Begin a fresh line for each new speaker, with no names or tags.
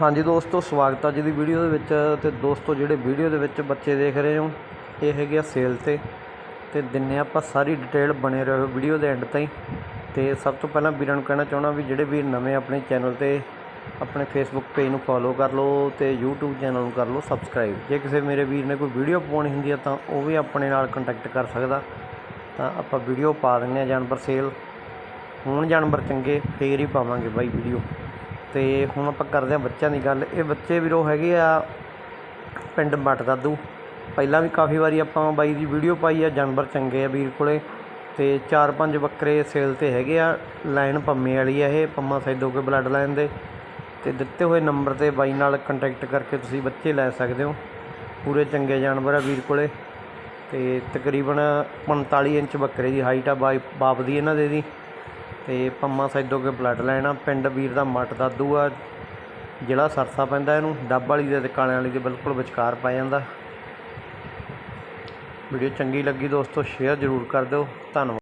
ਹਾਂਜੀ ਦੋਸਤੋ, ਸਵਾਗਤ ਆ ਜੀ ਦੀ ਵੀਡੀਓ ਦੇ ਵਿੱਚ। ਤੇ ਦੋਸਤੋ, ਜਿਹੜੇ ਵੀਡੀਓ ਦੇ ਵਿੱਚ ਬੱਚੇ ਦੇਖ ਰਹੇ ਹੋ, ਇਹ ਹੈਗੇ ਆ ਸੇਲ ਤੇ। ਤੇ ਦਿੰਨੇ ਆਪਾਂ ਸਾਰੀ ਡਿਟੇਲ ਬਣੇ ਰਹੋ ਵੀਡੀਓ ਦੇ ਐਂਡ ਤਾਈਂ। ਤੇ ਸਭ ਤੋਂ ਪਹਿਲਾਂ ਵੀਰਾਂ ਨੂੰ ਕਹਿਣਾ ਚਾਹਣਾ ਵੀ ਜਿਹੜੇ ਵੀਰ ਨਵੇਂ ਆਪਣੇ ਚੈਨਲ ਤੇ, ਆਪਣੇ ਫੇਸਬੁੱਕ ਪੇਜ ਨੂੰ ਫੋਲੋ ਕਰ ਲਓ ਤੇ YouTube ਚੈਨਲ ਨੂੰ ਕਰ ਲਓ ਸਬਸਕ੍ਰਾਈਬ ਜੇ ਕਿਸੇ ਮੇਰੇ ਵੀਰ ਨੇ ਕੋਈ ਵੀਡੀਓ ਪਾਉਣੀ ਹੁੰਦੀ ਹੈ ਤਾਂ ਉਹ ਵੀ ਆਪਣੇ ਨਾਲ ਕੰਟੈਕਟ ਕਰ ਸਕਦਾ। ਤਾਂ ਆਪਾਂ ਵੀਡੀਓ ਪਾ ਦਿੰਦੇ ਆ ਜਾਨਵਰ ਸੇਲ ਹੁਣ ਜਾਨਵਰ ਚੰਗੇ, ਫੇਰ ਹੀ ਪਾਵਾਂਗੇ ਬਾਈ ਵੀਡੀਓ ਅਤੇ ਹੁਣ ਆਪਾਂ ਕਰਦੇ ਹਾਂ ਬੱਚਿਆਂ ਦੀ ਗੱਲ। ਇਹ ਬੱਚੇ ਵੀਰੋ ਹੈਗੇ ਆ ਪਿੰਡ ਮੱਟ ਦਾਦੂ। ਪਹਿਲਾਂ ਵੀ ਕਾਫੀ ਵਾਰੀ ਆਪਾਂ ਬਾਈ ਦੀ ਵੀਡੀਓ ਪਾਈ ਆ, ਜਾਨਵਰ ਚੰਗੇ ਆ ਵੀਰ ਕੋਲੇ। ਅਤੇ ਚਾਰ ਪੰਜ ਬੱਕਰੇ ਸੇਲ ਤੇ ਹੈਗੇ ਆ, ਲਾਈਨ ਪੰਮੇ ਵਾਲੀ ਆ ਇਹ, ਪੰਮਾ ਸੈਦੋ ਕੇ ਬਲੱਡ ਲਾਈਨ ਦੇ। ਅਤੇ ਦਿੱਤੇ ਹੋਏ ਨੰਬਰ ਤੇ ਬਾਈ ਨਾਲ ਕੰਟੈਕਟ ਕਰਕੇ ਤੁਸੀਂ ਬੱਚੇ ਲੈ ਸਕਦੇ ਹੋ। ਪੂਰੇ ਚੰਗੇ ਜਾਨਵਰ ਆ ਵੀਰ ਕੋਲੇ। ਅਤੇ ਤਕਰੀਬਨ 45 ਇੰਚ ਬੱਕਰੇ ਦੀ ਹਾਈਟ ਆ, ਬਾਈ ਬਾਪ ਦੀ ਇਹਨਾਂ ਦੇ ਦੀ। ਅਤੇ ਪੰਮਾ ਸੈਦੋ ਕੇ ਬਲੱਡ ਲਾਈਨ ਆ, ਪਿੰਡ ਵੀਰ ਦਾ ਮੱਟ ਦਾਦੂ ਆ ਜ਼ਿਲ੍ਹਾ ਸਰਸਾ ਪੈਂਦਾ ਇਹਨੂੰ, ਡੱਬ ਵਾਲੀ ਦੇ ਅਤੇ ਕਾਲਿਆਂ ਵਾਲੀ ਦੇ ਬਿਲਕੁਲ ਵਿਚਕਾਰ ਪੈ ਜਾਂਦਾ। ਵੀਡੀਓ ਚੰਗੀ ਲੱਗੀ ਦੋਸਤੋ ਸ਼ੇਅਰ ਜ਼ਰੂਰ ਕਰ ਦਿਓ। ਧੰਨਵਾਦ।